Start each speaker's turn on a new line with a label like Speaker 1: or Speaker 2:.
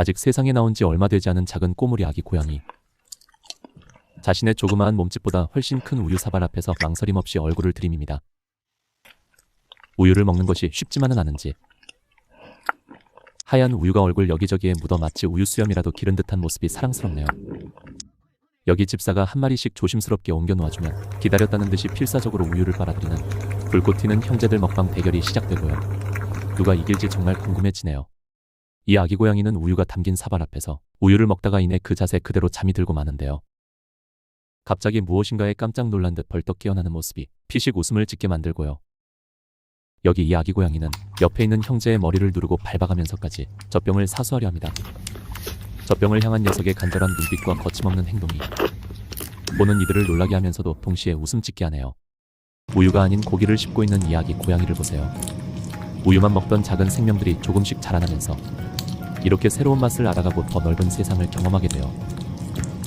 Speaker 1: 아직 세상에 나온 지 얼마 되지 않은 작은 꼬물이 아기 고양이. 자신의 조그마한 몸집보다 훨씬 큰 우유 사발 앞에서 망설임 없이 얼굴을 들이밉니다. 우유를 먹는 것이 쉽지만은 않은지. 하얀 우유가 얼굴 여기저기에 묻어 마치 우유 수염이라도 기른 듯한 모습이 사랑스럽네요. 여기 집사가 한 마리씩 조심스럽게 옮겨 놓아주면 기다렸다는 듯이 필사적으로 우유를 빨아들이는 불꽃 튀는 형제들 먹방 대결이 시작되고요. 누가 이길지 정말 궁금해지네요. 이 아기 고양이는 우유가 담긴 사발 앞에서 우유를 먹다가 이내 그 자세 그대로 잠이 들고 마는데요. 갑자기 무엇인가에 깜짝 놀란 듯 벌떡 깨어나는 모습이 피식 웃음을 짓게 만들고요. 여기 이 아기 고양이는 옆에 있는 형제의 머리를 누르고 밟아가면서까지 젖병을 사수하려 합니다. 젖병을 향한 녀석의 간절한 눈빛과 거침없는 행동이 보는 이들을 놀라게 하면서도 동시에 웃음 짓게 하네요. 우유가 아닌 고기를 씹고 있는 이 아기 고양이를 보세요. 우유만 먹던 작은 생명들이 조금씩 자라나면서 이렇게 새로운 맛을 알아가고 더 넓은 세상을 경험하게 돼요.